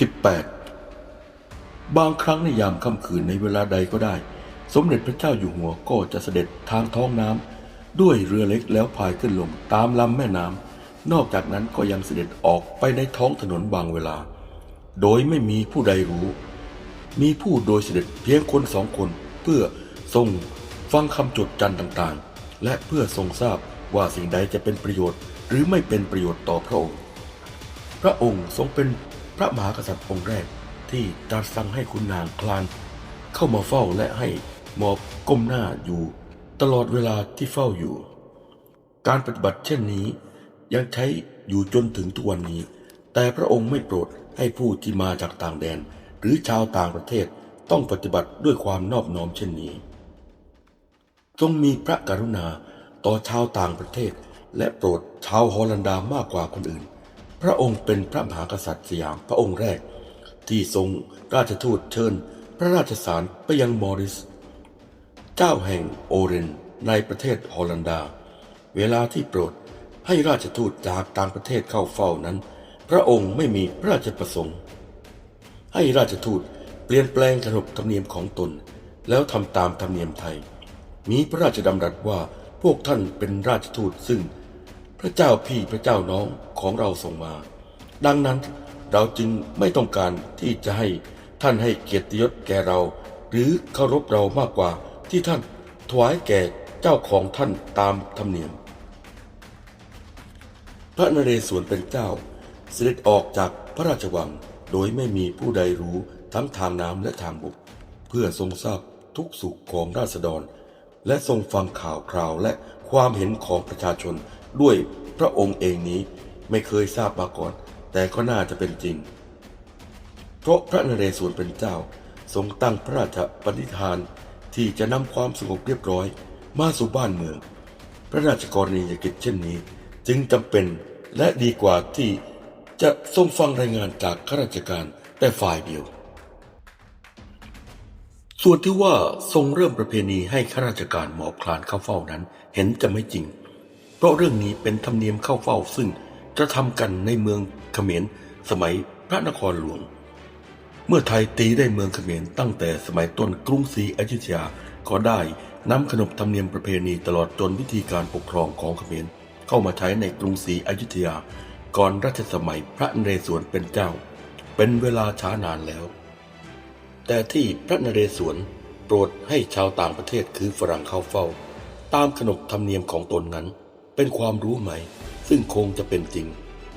18 บางครั้งในยามค่ำคืนในเวลาใดก็ได้ สมเด็จพระเจ้าอยู่หัวก็จะเสด็จทางท้องน้ำด้วยเรือเล็กแล้วพายขึ้นลงตามลำแม่น้ำนอกจากนั้นก็ยังเสด็จออกไปในท้องถนนบางเวลา โดยไม่มีผู้ใดรู้ มีผู้โดยเสด็จเพียงคนสองคนเพื่อทรงฟังคำจดจันต่างๆ และเพื่อทรงทราบว่าสิ่งใดจะเป็นประโยชน์ หรือไม่เป็นประโยชน์ต่อพระองค์ พระองค์ทรงเป็น พระมหากษัตริย์องค์แรกที่ตรัสสั่งให้คุณนางคลาน เข้ามาเฝ้าและให้หมอบก้มหน้าอยู่ ตลอดเวลาที่เฝ้าอยู่ การปฏิบัติเช่นนี้ยังใช้อยู่จนถึงทุกวันนี้ แต่พระองค์ไม่โปรดให้ผู้ที่มาจากต่างแดน หรือชาวต่างประเทศต้องปฏิบัติด้วยความนอบน้อมเช่นนี้ทรงมีพระกรุณาต่อชาวต่างประเทศ และโปรดชาวฮอลันดามากกว่าคนอื่น ระองค์เป็นพระมหากษัตริย์สยามพระองค์แรก ที่ทรงราชทูตเชิญ พระราชสารไปยังมอริส เจ้าแห่งโอเรนในประเทศฮอลันดา เวลาที่โปรดให้ราชทูตจากต่างประเทศเข้าเฝ้านั้น พระองค์ไม่มีพระราชประสงค์ ให้ราชทูตเปลี่ยนแปลงขนบธรรมเนียมของตน แล้วทำตามธรรมเนียมไทย มีพระราชดำรัสว่าพวกท่านเป็นราชทูตซึ่ง พระเจ้าพี่พระเจ้าน้องของเราส่งมา ดังนั้นเราจึงไม่ต้องการที่จะให้ท่านให้เกียรติยศแก่เรา หรือเคารพเรามากกว่าที่ท่านถวายแก่เจ้าของท่านตามธรรมเนียม พระนเรศวรเป็นเจ้า เสด็จออกจากพระราชวังโดยไม่มีผู้ใดรู้ทั้งทางน้ำและทางบกเพื่อทรงทราบทุกสุขของราษฎร และทรงฟังข่าวคราวและความเห็นของประชาชน ด้วยพระองค์เองนี้ไม่เคยทราบมาก่อน แต่ก็น่าจะเป็นจริง เพราะพระนเรศวรเป็นเจ้า ทรงตั้งพระราชปณิธานที่จะนำความสงบเรียบร้อย มาสู่บ้านเมือง พระราชกรณียกิจเช่นนี้ จึงจำเป็นและดีกว่าที่จะทรงฟังรายงานจากข้าราชการแต่ฝ่ายเดียว ส่วนที่ว่าทรงเริ่มประเพณีให้ข้าราชการหมอบคลานเข้าเฝ้านั้นเห็นจะไม่จริง เพราะเรื่องนี้เป็นธรรมเนียมเข้าเฝ้าซึ่งจะทำกันในเมืองเขมรสมัยพระนครหลวง เมื่อไทยตีได้เมืองเขมรตั้งแต่สมัยต้นกรุงศรีอยุธยาก็ได้นำขนบธรรมเนียมประเพณีตลอดจนวิธีการปกครองของเขมรเข้ามาใช้ในกรุงศรีอยุธยา ก่อนรัชสมัยพระนเรศวรเป็นเจ้า เป็นเวลาช้านานแล้ว แต่ที่พระนเรศวรโปรดให้ชาวต่างประเทศคือฝรั่งเข้าเฝ้า ตามขนบธรรมเนียมของตนนั้น เป็นความรู้ใหม่ ซึ่งคงจะเป็นจริง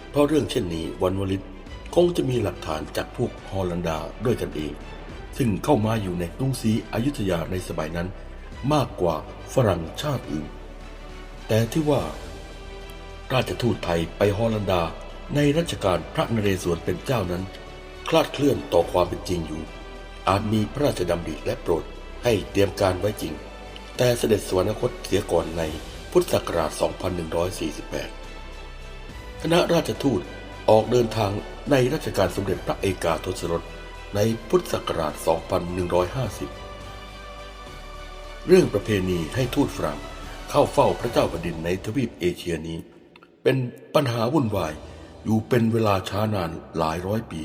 เพราะเรื่องเช่นนี้วันวลิตคงจะมีหลักฐานจากพวกฮอลันดาด้วยกันเอง ซึ่งเข้ามาอยู่ในกรุงศรีอยุธยาในสมัยนั้น มากกว่าฝรั่งชาติอื่น แต่ที่ว่า ราชทูตไทยไปฮอลันดาในรัชกาลพระนเรศวรเป็นเจ้านั้น คลาดเคลื่อนต่อความเป็นจริงอยู่ อาจมีพระราชดำริและโปรดให้เตรียมการไว้จริง แต่เสด็จสวรรคตเสียก่อนใน พุทธศักราช 2148 คณะราชทูตออกเดินทางในรัชกาลสมเด็จพระเอกาทศรถในพุทธศักราช 2150 เรื่องประเพณีให้ทูตฝรั่งเข้าเฝ้าพระเจ้าแผ่นดินในทวีปเอเชียนี้ เป็นปัญหาวุ่นวายอยู่เป็นเวลาช้านานหลายร้อยปี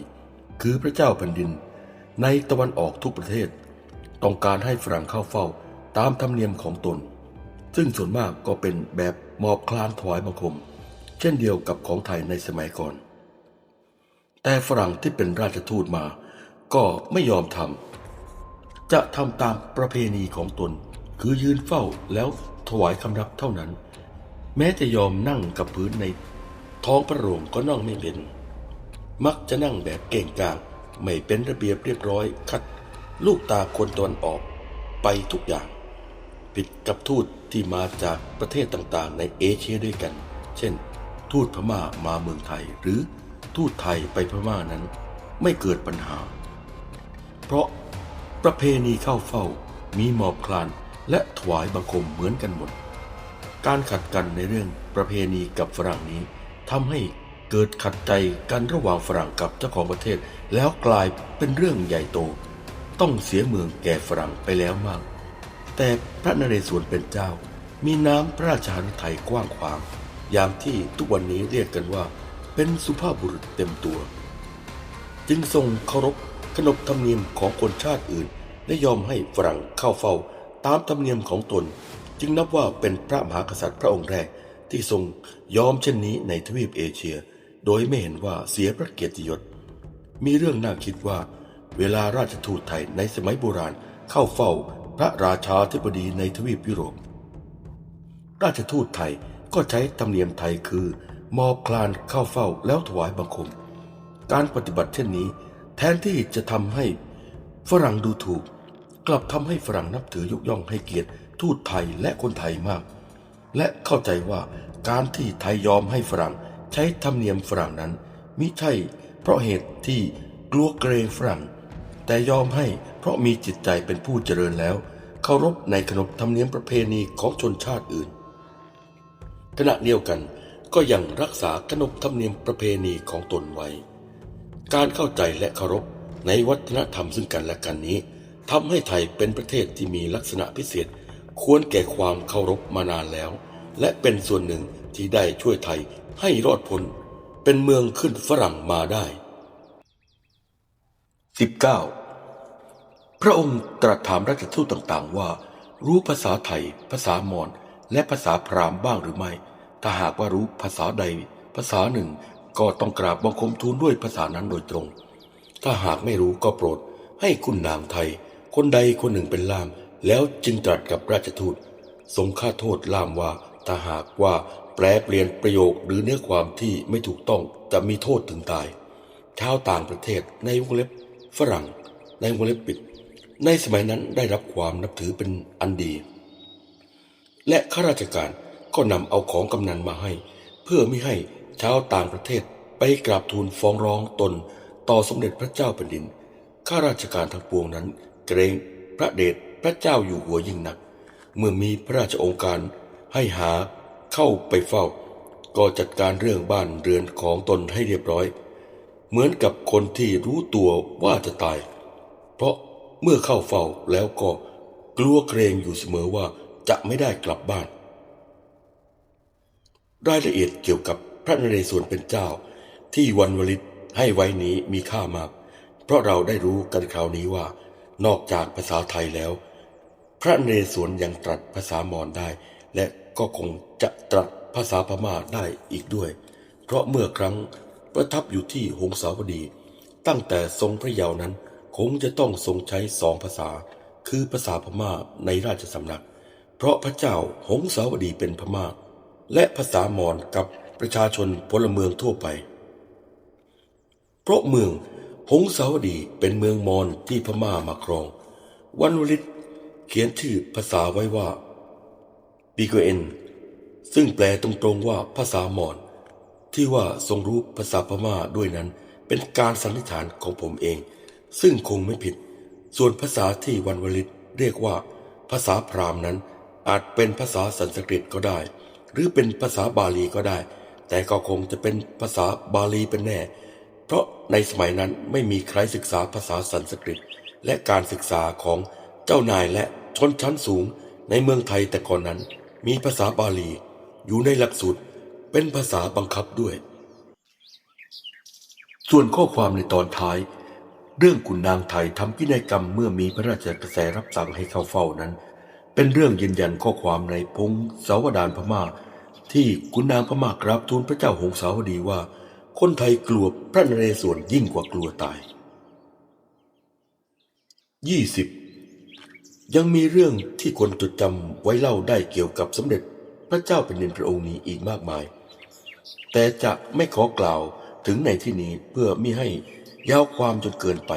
คือพระเจ้าแผ่นดิน ในตะวันออกทุกประเทศ ต้องการให้ฝรั่งเข้าเฝ้าตามธรรมเนียมของตน ซึ่งส่วนมากก็เป็นแบบหมอบคลานถวายบังคม เช่นเดียวกับของไทยในสมัยก่อน แต่ฝรั่งที่เป็นราชทูตมา ก็ไม่ยอมทำจะทำตามประเพณีของตน คือยืนเฝ้าแล้วถวายคำรับเท่านั้น แม้จะยอมนั่งกับพื้นในท้องพระโรงก็นั่งไม่เป็น มักจะนั่งแบบเก่งกลางไม่เป็นระเบียบเรียบร้อยคัด ลูกตาคนตวนออกไปทุกอย่าง ผิดกับทูตที่มาจากประเทศต่างๆ ในเอเชียด้วยกัน เช่น ทูตพม่ามาเมืองไทย หรือทูตไทยไปพม่านั้น ไม่เกิดปัญหา เพราะประเพณีเข้าเฝ้ามีหมอบคลานและถวายบังคมเหมือนกันหมด การขัดกันในเรื่องประเพณีกับฝรั่งนี้ทำให้เกิดขัดใจกันระหว่างฝรั่งกับเจ้าของประเทศ แล้วกลายเป็นเรื่องใหญ่โต ต้องเสียเมืองแก่ฝรั่งไปแล้วมาก แต่พระนเรศวรเป็นเจ้า มีน้ำพระราชานุทัยกว้างขวาง ยางที่ทุกวันนี้เรียกกันว่า เป็นสุภาพบุรุษเต็มตัว จึงทรงเคารพขนบธรรมเนียมของคนชาติอื่น และยอมให้ฝรั่งเข้าเฝ้า ตามธรรมเนียมของตน จึงนับว่าเป็นพระมหากษัตริย์พระองค์แรกที่ทรงยอมเช่นนี้ในทวีปเอเชีย โดยไม่เห็นว่าเสียพระเกียรติยศ มีเรื่องน่าคิดว่า เวลาราชทูตไทยในสมัยโบราณเข้าเฝ้า พระราชาธิบดีในทวีปยุโรป ราชทูตไทยก็ใช้ธรรมเนียมไทยคือมอบคลานเข้าเฝ้าแล้วถวายบังคม การปฏิบัติเช่นนี้ แทนที่จะทำให้ฝรั่งดูถูก กลับทำให้ฝรั่งนับถือยกย่องให้เกียรติทูตไทยและคนไทยมาก และเข้าใจว่าการที่ไทยยอมให้ฝรั่งใช้ธรรมเนียมฝรั่งนั้นมิใช่เพราะเหตุที่กลัวเกรงฝรั่ง แต่ยอมให้เพราะมีจิตใจเป็นผู้เจริญแล้วเคารพในขนบธรรมเนียมประเพณีของชนชาติอื่น ขณะเดียวกันก็ยังรักษาขนบธรรมเนียมประเพณีของตนไว้ การเข้าใจและเคารพในวัฒนธรรมซึ่งกันและกันนี้ทำให้ไทยเป็นประเทศที่มีลักษณะพิเศษ ควรแก่ความเคารพมานานแล้ว และเป็นส่วนหนึ่งที่ได้ช่วยไทยให้รอดพ้นเป็นเมืองขึ้นฝรั่งมาได้ 19. พระองค์ตรัสถามราชทูตต่างๆ ว่า รู้ภาษาไทย ภาษามอญและภาษาพราหมณ์บ้างหรือไม่ ถ้าหากว่ารู้ภาษาใด ภาษาหนึ่ง ก็ต้องกราบบังคมทูลด้วยภาษานั้นโดยตรง ถ้าหากไม่รู้ก็โปรด ให้คุณนางไทย คนใดคนหนึ่งเป็นล่าม แล้วจึงตรัสกับราชทูตทรงค่าโทษล่ามว่าถ้าหากว่าแปลเปลี่ยนประโยคหรือเนื้อความที่ไม่ถูกต้องจะมีโทษถึงตายชาวต่างประเทศในวงเล็บ ฝรั่งในวงเล็บปิด ในสมัยนั้นได้รับความนับถือเป็นอันดี และข้าราชการก็นำเอาของกำนันมาให้ เพื่อไม่ให้ชาวต่างประเทศไปกราบทูลฟ้องร้องตน ต่อสมเด็จพระเจ้าแผ่นดินข้าราชการทั้งปวงนั้น เกรงพระเดชพระเจ้าอยู่หัวยิ่งนัก เมื่อมีพระราชองค์การให้หาเข้าไปเฝ้า ก็จัดการเรื่องบ้านเรือนของตนให้เรียบร้อย เหมือนกับคนที่รู้ตัวว่าจะตาย เพราะเมื่อเข้าเฝ้าแล้วก็กลัวเกรงอยู่เสมอว่าจะไม่ได้กลับบ้าน รายละเอียดเกี่ยวกับพระนเรศวรเป็นเจ้า ที่วันวลิตให้ไว้นี้มีค่ามาก เพราะเราได้รู้กันคราวนี้ว่า นอกจากภาษาไทยแล้ว พระนเรศวรยังตรัสภาษามอญได้ และก็คงจะตรัสภาษาพม่าได้อีกด้วย เพราะเมื่อครั้ง ประทับอยู่ที่หงสาวดี ตั้งแต่ทรงพระเยาว์นั้นคงจะต้องทรงใช้สองภาษา คือภาษาพม่าในราชสำนัก เพราะพระเจ้าหงสาวดีเป็นพม่า และภาษามอญกับประชาชนพลเมืองทั่วไป เพราะเมืองหงสาวดีเป็นเมืองมอญที่พม่ามาครอง วันวลิตเขียนชื่อภาษาไว้ว่าปีโกเอนซึ่งแปลตรงๆว่าภาษามอญ ที่ว่าทรงรู้ภาษาพม่าด้วยนั้น เป็นการสันนิษฐานของผมเอง ซึ่งคงไม่ผิด ส่วนภาษาที่วันวลิตเรียกว่า ภาษาพราหมณ์นั้น อาจเป็นภาษาสันสกฤตก็ได้ หรือเป็นภาษาบาลีก็ได้ แต่ก็คงจะเป็นภาษาบาลีเป็นแน่ เพราะในสมัยนั้นไม่มีใครศึกษาภาษาสันสกฤต และการศึกษาของเจ้านายและชนชั้นสูงในเมืองไทยแต่ก่อนนั้น มีภาษาบาลี อยู่ในหลักสูตร เป็นภาษาบังคับด้วย ส่วนข้อความในตอนท้าย เรื่องขุนนางไทยทำพินัยกรรมเมื่อมีพระราชกระแสรับสั่งให้เข้าเฝ้านั้น เป็นเรื่องยืนยันข้อความในพงศาวดารพม่า ที่ขุนนางพม่ากราบทูลพระเจ้าหงสาวดีว่า คนไทยกลัวพระนเรศวรยิ่งกว่ากลัวตาย 20. ยังมีเรื่องที่คนจดจำไว้เล่าได้เกี่ยวกับสมเด็จพระเจ้าแผ่นดินพระองค์นี้อีกมากมาย แต่จะไม่ขอกล่าวถึงในที่นี้เพื่อมิให้ยาวความจนเกินไป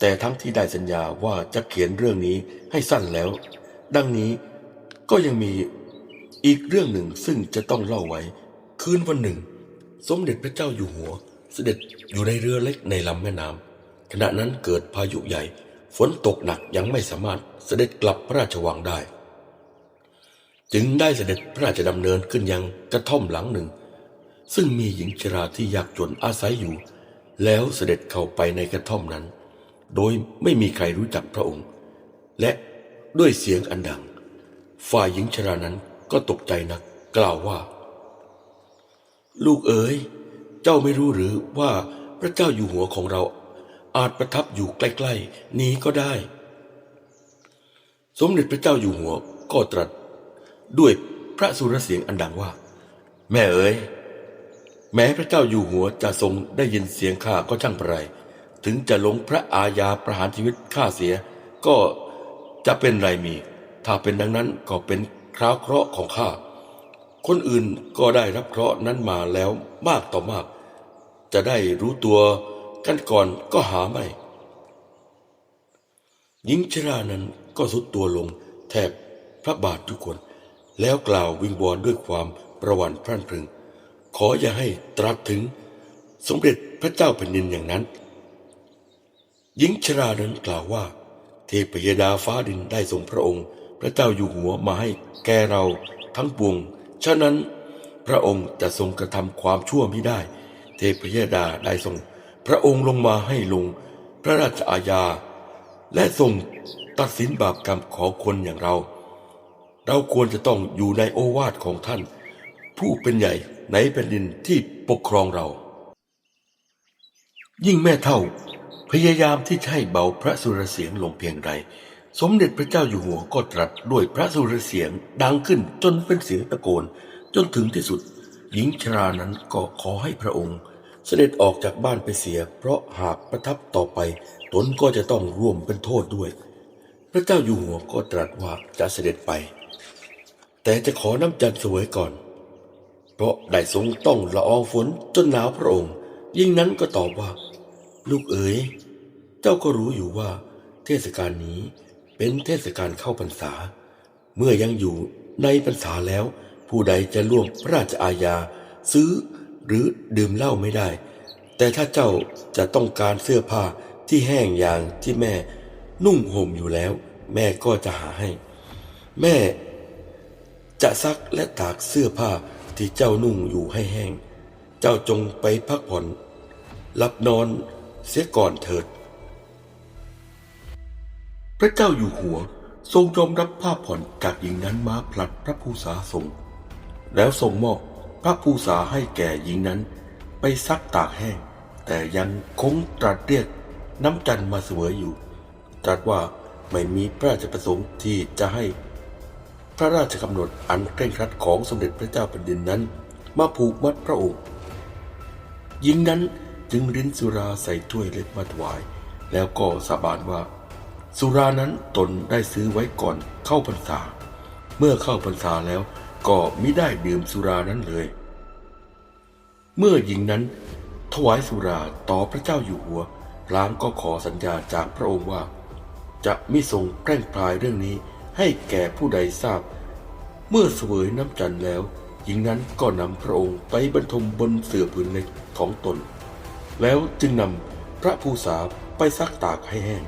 แต่ทั้งที่ได้สัญญาว่าจะเขียนเรื่องนี้ให้สั้นแล้ว ดังนี้ก็ยังมีอีกเรื่องหนึ่งซึ่งจะต้องเล่าไว้ คืนวันหนึ่ง สมเด็จพระเจ้าอยู่หัว เสด็จอยู่ในเรือเล็กในลำแม่น้ำขณะนั้นเกิดพายุใหญ่ ฝนตกหนักยังไม่สามารถเสด็จกลับพระราชวังได้ จึงได้เสด็จพระราชดำเนินขึ้นยังกระท่อมหลังหนึ่ง ซึ่งมีหญิงชราที่ยากจนอาศัยอยู่ แล้วเสด็จเข้าไปในกระท่อมนั้น โดยไม่มีใครรู้จักพระองค์ และด้วยเสียงอันดัง ฝ่ายหญิงชรานั้นก็ตกใจนัก กล่าวว่า ลูกเอ๋ย เจ้าไม่รู้หรือว่าพระเจ้าอยู่หัวของเรา อาจประทับอยู่ใกล้ๆ นี้ก็ได้ สมเด็จพระเจ้าอยู่หัวก็ตรัส ด้วยพระสุรเสียงอันดังว่า แม่เอ๋ย แม้พระเจ้าอยู่หัวจะทรงได้ยินเสียงข้าก็ช่างไร ถึงจะลงพระอาญาประหารชีวิตข้าเสีย ก็จะเป็นไรมี ถ้าเป็นดังนั้นก็เป็นคราวเคราะห์ของข้า คนอื่นก็ได้รับเคราะห์นั้นมาแล้วมากต่อมาก จะได้รู้ตัวกันก่อนก็หาไม่ หญิงชรานั้นก็สุดตัวลงแทบพระบาททุกคน แล้วกล่าววิงวอนด้วยความประวันพรั่นพรึง ขออย่าให้ตรัสถึงสมเด็จพระเจ้าแผ่นดินอย่างนั้น หญิงชรานั้นกล่าวว่า เทพยดาฟ้าดินได้ทรงพระองค์ พระเจ้าอยู่หัวมาให้แก่เราทั้งปวง ฉะนั้นพระองค์จะทรงกระทำความชั่วไม่ได้ เทพยดาได้ทรง พระองค์ลงมาให้ลงพระราชอาญา และทรงตัดสินบาปกรรมของคนอย่างเรา เราควรจะต้องอยู่ในโอวาทของท่าน ผู้เป็นใหญ่ ในแผ่นดินที่ปกครองเรา ยิ่งแม่เท่าพยายามที่จะให้เบาพระสุรเสียงลงเพียงใด สมเด็จพระเจ้าอยู่หัวก็ตรัสด้วยพระสุรเสียงดังขึ้นจนเป็นเสียงตะโกน จนถึงที่สุด หญิงชรานั้นก็ขอให้พระองค์ เสด็จออกจากบ้านไปเสีย เพราะหากประทับต่อไป ตนก็จะต้องร่วมเป็นโทษด้วย พระเจ้าอยู่หัวก็ตรัสว่าจะเสด็จไป แต่จะขอน้ำจันทร์เสวยก่อน เพราะได้ทรงต้องละอองฝนจนหนาวพระองค์ ยิ่งนั้นก็ตอบว่า ลูกเอ๋ย เจ้าก็รู้อยู่ว่า เทศกาลนี้เป็นเทศกาลเข้าพรรษา เมื่อยังอยู่ในพรรษาแล้ว ผู้ใดจะล่วงพระราชอาญา ซื้อหรือดื่มเหล้าไม่ได้ แต่ถ้าเจ้าจะต้องการเสื้อผ้าที่แห้งอย่างที่แม่นุ่งห่มอยู่แล้ว แม่ก็จะหาให้ แม่จะซักและตากเสื้อผ้า ที่เจ้านุ่งอยู่ให้แห้ง เจ้าจงไปพักผ่อนหลับนอนเสียก่อนเถิด พระเจ้าอยู่หัวทรงยอมรับผ้าผ่อนจากหญิงนั้นมาผลัดพระภูษาทรงแล้วทรงมอบพระภูษาให้แก่หญิงนั้น ไปซักตากแห้ง แต่ยังคงตรัสเรียกน้ำจันทร์มาเสวยอยู่ ตรัสว่าไม่มีพระราชประสงค์ที่จะให้ ระราชกำหนดอันเคร่งครัดของสมเด็จพระเจ้าแผ่นดินนั้น มาผูกมัดพระองค์หญิงนั้นจึงรินสุราใส่ถ้วยเล็กมาถวาย แล้วก็สาบานว่า สุรานั้นตนได้ซื้อไว้ก่อนเข้าพรรษา เมื่อเข้าพรรษาแล้วก็มิได้ดื่มสุรานั้นเลย เมื่อหญิงนั้น ถวายสุราต่อพระเจ้าอยู่หัวพลางก็ขอสัญญาจากพระองค์ว่า จะไมิทรงแกล้งพลายเรื่องนี้ ให้แก่ผู้ใดทราบ เมื่อเสวยน้ำจันทร์แล้ว หญิงนั้นก็นำพระองค์ไปบรรทมบนเสื่อผืนเล็กของตน แล้วจึงนำพระภูษาไปซักตากให้แห้ง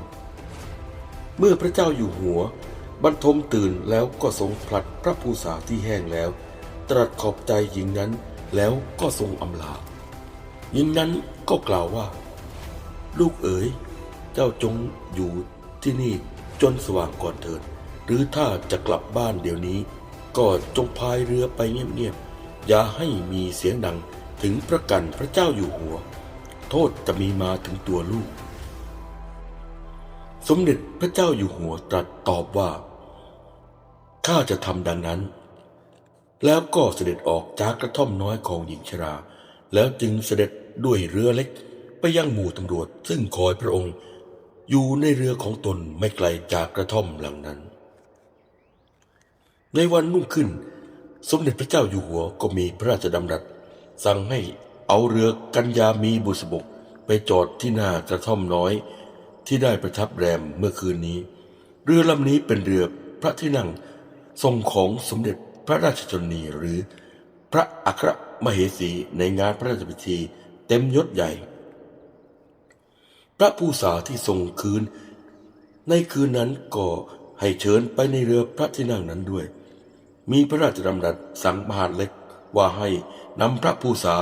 เมื่อพระเจ้าอยู่หัว บรรทมตื่นแล้วก็ทรงผลัดพระภูษาที่แห้งแล้ว ตรัสขอบใจหญิงนั้นแล้วก็ทรงอำลาหญิงนั้นก็กล่าวว่า ลูกเอ๋ย เจ้าจงอยู่ที่นี่จนสว่างก่อนเถิด รือถ้าจะกลับบ้านเดี๋ยวนี้ ก็จงพายเรือไปเงียบๆ อย่าให้มีเสียงดังถึงพระกันพระเจ้าอยู่หัว โทษจะมีมาถึงตัวลูก สมเด็จพระเจ้าอยู่หัวตรัสตอบว่า ข้าจะทำดังนั้น แล้วก็เสด็จออกจากกระท่อมน้อยของหญิงชรา แล้วจึงเสด็จด้วยเรือเล็กไปยังหมู่ตำรวจซึ่งคอยพระองค์ อยู่ในเรือของตนไม่ไกลจากกระท่อมหลังนั้น ในวันรุ่งขึ้น สมเด็จพระเจ้าอยู่หัวก็มีพระราชดำรัส สั่งให้เอาเรือกัญญามีบุษบกไปจอดที่หน้ากระท่อมน้อย ที่ได้ประทับแรมเมื่อคืนนี้ เรือลำนี้เป็นเรือพระที่นั่งทรงของสมเด็จพระราชชนนีหรือพระอัครมเหสีในงานพระราชพิธีเต็มยศใหญ่ พระผู้สาที่ทรงคืน ในคืนนั้นก็ให้เชิญไปในเรือพระที่นั่งนั้นด้วย มีพระราชดำรัสสั่งมหาดเล็กว่าให้นำพระผู้สา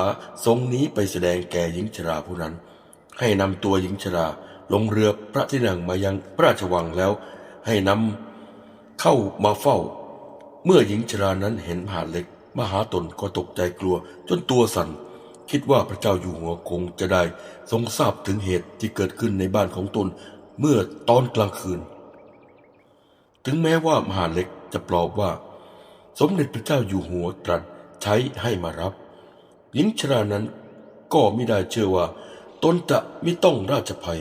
ทรงนี้ไปแสดงแก่หญิงชราผู้นั้น ให้นำตัวหญิงชราลงเรือพระที่นั่งมายังพระราชวังแล้ว ให้นำเข้ามาเฝ้า เมื่อหญิงชรานั้นเห็นมหาดเล็ก มหาตนก็ตกใจกลัวจนตัวสั่นคิดว่าพระเจ้าอยู่หัวคงจะได้ทรงทราบถึงเหตุที่เกิดขึ้นในบ้านของตนเมื่อตอนกลางคืน ถึงแม้ว่ามหาเล็กจะปลอบว่า สมเด็จพระเจ้าอยู่หัวตรัสใช้ให้มารับ หญิงชรานั้นก็ไม่ได้เชื่อว่า ตนจะไม่ต้องราชภัย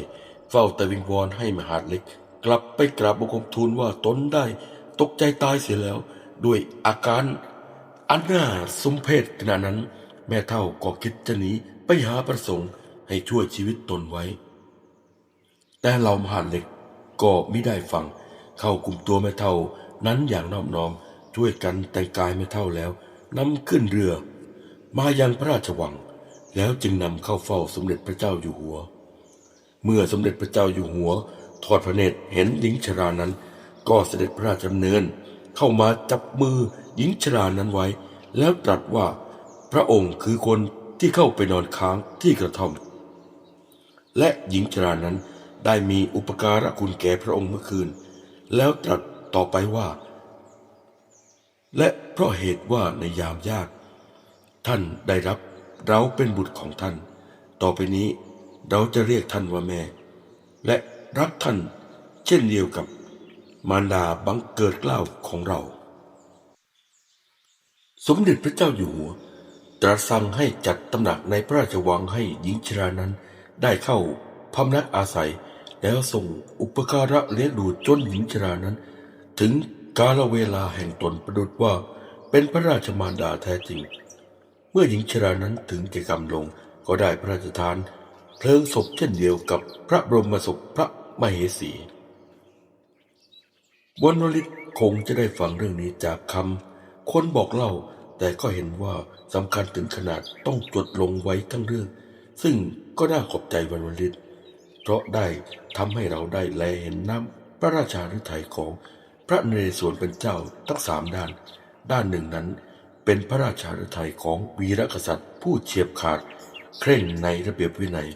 เฝ้าแต่วิงวอนให้มหาดเล็ก กลับไปกราบบังคมทูลว่าตนได้ตกใจตายเสียแล้ว ด้วยอาการอันน่าสมเพชขณะนั้น แม่เท่าก็คิดจะหนีไปหาประสงค์ให้ช่วยชีวิตตนไว้ แต่เหล่ามหาดเล็กก็ไม่ได้ฟัง เข้ากลุ่มตัวแม่เท่านั้นอย่างนอบน้อม ช่วยกันแต่งกายแม่เท่าแล้วนำขึ้นเรือ มายังพระราชวัง แล้วจึงนำเข้าเฝ้าสมเด็จพระเจ้าอยู่หัว เมื่อสมเด็จพระเจ้าอยู่หัว ทอดพระเนตรเห็นหญิงชรานั้น ก็เสด็จพระราชดำเนิน เข้ามาจับมือหญิงชรานั้นไว้ แล้วตรัสว่าพระองค์คือคนที่เข้าไปนอนค้างที่กระท่อม และหญิงชรานั้นได้มีอุปการะคุณแก่พระองค์เมื่อคืน แล้วตรัสต่อไปว่า และเพราะเหตุว่าในยามยาก ท่านได้รับเราเป็นบุตรของท่าน ต่อไปนี้เราจะเรียกท่านว่าแม่ และรักท่านเช่นเดียวกับมารดาบังเกิดเกล้าวของเรา สมเด็จพระเจ้าอยู่หัวตรัสสั่งให้จัดตำหนักในพระราชวังให้หญิงชรานั้นได้เข้าพำนักอาศัย แล้วส่งอุปการะเลี้ยงดูจนหญิงชรานั้น ถึง กาลเวลาแห่งตนประดุดว่าเป็นพระราชมารดาแท้จริง เมื่อหญิงชรานั้นถึงแก่กรรมลงก็ได้พระราชทาน เพลิงศพเช่นเดียวกับพระบรมศพพระมเหสีวันวลิตคงจะได้ฟังเรื่องนี้จากคำคนบอกเล่า แต่ก็เห็นว่าสำคัญถึงขนาดต้องจดลงไว้ทั้งเรื่อง ซึ่งก็น่าขอบใจวันวลิต เพราะได้ทำให้เราได้แลเห็นน้ำพระราชาฤทัยของ พระนเรศวรเป็นเจ้าทั้งสามด้าน ด้านหนึ่งนั้นเป็นพระราชาฤทัยของวีรกษัตริย์ผู้เฉียบขาด เคร่งในระเบียบวินัย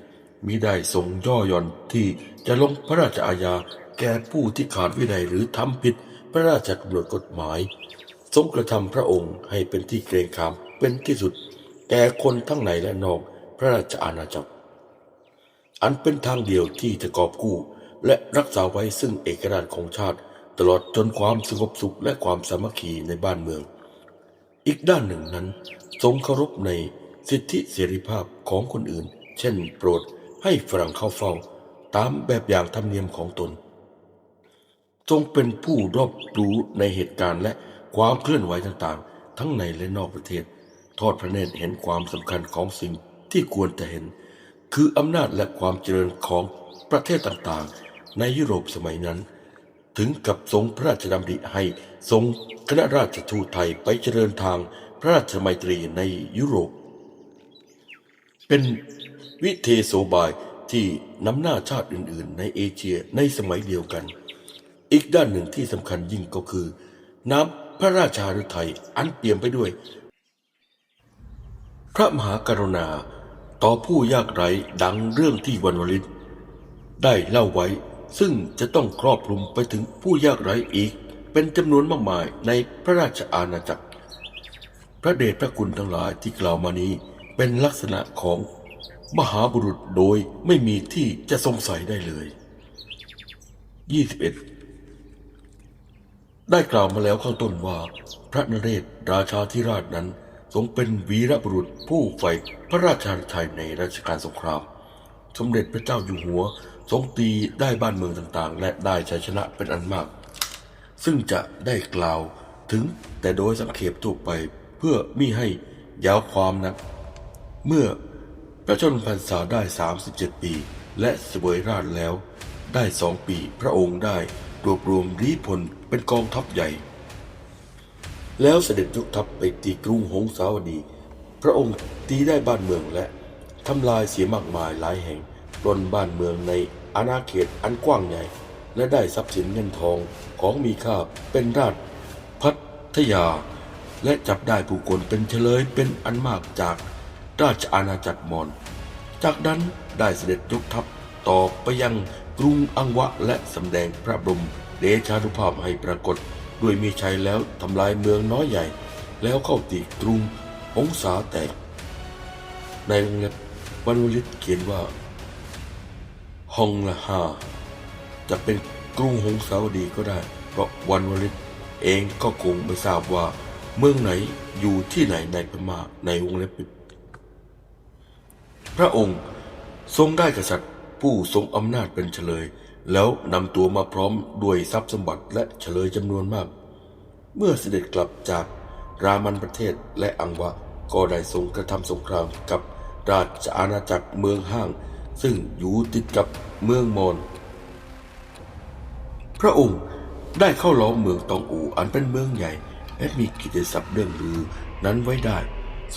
มิได้ทรงย่อหย่อนที่จะลงพระราชอาญาแก่ผู้ที่ขาดวินัยหรือทำผิดพระราชกำหนดกฎหมาย ทรงกระทำพระองค์ให้เป็นที่เกรงขามเป็นที่สุด แก่คนทั้งในและนอกพระราชอาณาจักร อันเป็นทางเดียวที่จะกอบกู้ และรักษาไว้ซึ่งเอกราชของชาติ ตลอดจนความสงบสุขและความสามัคคีในบ้านเมือง อีกด้านหนึ่งนั้น ทรงเคารพในสิทธิเสรีภาพของคนอื่น เช่น โปรดให้ฝรั่งเข้าเฝ้า ตามแบบอย่างธรรมเนียมของตน ทรงเป็นผู้รอบรู้ในเหตุการณ์และความเคลื่อนไหวต่างๆ ทั้งในและนอกประเทศ ทอดพระเนตรเห็นความสำคัญของสิ่งที่ควรจะเห็น คืออำนาจและความเจริญของประเทศต่างๆ ในยุโรปสมัยนั้น ถึงกับทรงพระราชดำริให้ทรงคณะราชทูตไทยไปเจริญทางพระราชมัยตรีในยุโรป เป็นวิเทโสบายที่นำหน้าชาติอื่น ๆ ในเอเชียในสมัยเดียวกัน อีกด้านหนึ่งที่สำคัญยิ่งก็คือ น้ำพระราชาฤทัยอันเปี่ยมไปด้วย พระมหากรุณาต่อผู้ยากไร้ดังเรื่องที่วันวลิตได้เล่าไว้ ซึ่งจะต้องครอบคลุมไปถึงผู้ยากไร้อีก เป็นจำนวนมากมายในพระราชอาณาจักร พระเดชพระคุณทั้งหลายที่กล่าวมานี้เป็นลักษณะของมหาบุรุษโดยไม่มีที่จะสงสัยได้เลย 21 ได้กล่าวมาแล้วข้างต้นว่า พระนเรศราชาธิราชนั้นทรงเป็นวีรบุรุษผู้ใฝ่พระราชาไทยในรัชกาลสงคราม สมเด็จพระเจ้าอยู่หัว ทรงตีได้บ้านเมืองต่างๆ และได้ชัยชนะเป็นอันมาก ซึ่งจะได้กล่าวถึงแต่โดยสังเขปทั่วไปเพื่อมิให้ยาวความนัก เมื่อพระชนมพรรษาได้ 37 ปี และเสวยราชแล้วได้สองปีพระองค์ได้รวบรวมรีพลเป็นกองทัพใหญ่ แล้วเสด็จยกทัพไปตีกรุงหงสาวดี พระองค์ตีได้บ้านเมืองและทำลายเสียมากมายหลายแห่ง ปล้นบ้านเมืองในอาณาเขตอันกว้างใหญ่ และได้ทรัพย์สินเงินทองของมีค่าเป็นราชพัทยา และจับได้ผู้คนเป็นเฉลยเป็นอันมากจากราชอาณาจักรมอญจากนั้นได้เสด็จยกทัพต่อไปยังกรุงอังวะและสำแดงพระบรมเดชานุภาพให้ปรากฏด้วยมีชัยแล้วทำลายเมืองน้อยใหญ่ แล้วเข้าตีกรุงหงสาแตกในวงเล็บวันวลิตเขียนว่า ฮองละฮาจะเป็นกรุงหงสาวดีก็ได้ เพราะวันวลิตเองก็คงไม่ทราบว่า เมืองไหนอยู่ที่ไหนในพม่าในวงเล็บปิด พระองค์ทรงได้กษัตริย์ผู้ทรงอำนาจเป็นเฉลย แล้วนำตัวมาพร้อมด้วยทรัพย์สมบัติและเฉลยจำนวนมาก เมื่อเสด็จกลับจากรามันประเทศและอังวะก็ได้ทรงกระทำสงครามกับราชอาณาจักรเมืองห้าง ซึ่งอยู่ติดกับเมืองมอญพระองค์ได้เข้าล้อมเมืองตองอูอันเป็นเมืองใหญ่ และมีกิตติศัพท์เรื่องลือนั้นไว้ได้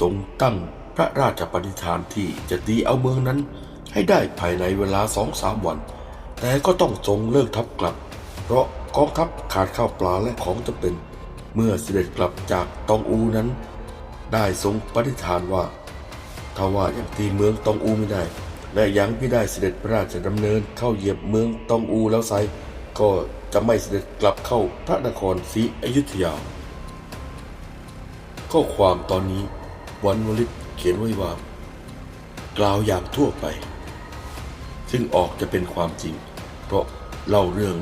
ทรงตั้งพระราชปณิธานที่จะตีเอาเมืองนั้น ให้ได้ภายในเวลาสองสามวัน แต่ก็ต้องทรงเลิกทัพกลับ เพราะกองทัพขาดข้าวปลาและของจำเป็น เมื่อเสด็จกลับจากตองอูนั้น ได้ทรงปณิธานว่าถ้าว่ายังตีเมืองตองอูไม่ได้ และยังไม่ได้เสด็จพระราชดำเนินเข้าเหยียบเมืองตองอูแล้วไซก็จะไม่เสด็จกลับเข้าพระนครศรีอยุธยา ข้อความตอนนี้วันวลิตเขียนไว้ว่า กล่าวอย่างทั่วไป ซึ่งออกจะเป็นความจริง เพราะเล่าเรื่อง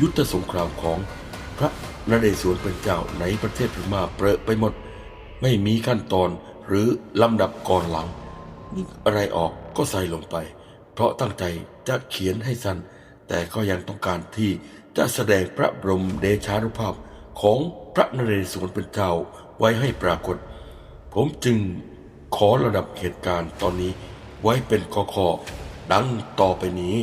ยุทธสงครามของพระนเรศวรเป็นเจ้าในประเทศพม่าเปรอะไปหมด ไม่มีขั้นตอนหรือลำดับก่อนหลังนึกอะไรออก ก็ใส่ลงไป เพราะตั้งใจจะเขียนให้สั้น แต่ก็ยังต้องการที่จะแสดงพระบรมเดชานุภาพของพระนเรศวรเป็นเจ้าไว้ให้ปรากฏ ผมจึงขอระดับเหตุการณ์ตอนนี้ไว้เป็นข้อๆดังต่อไปนี้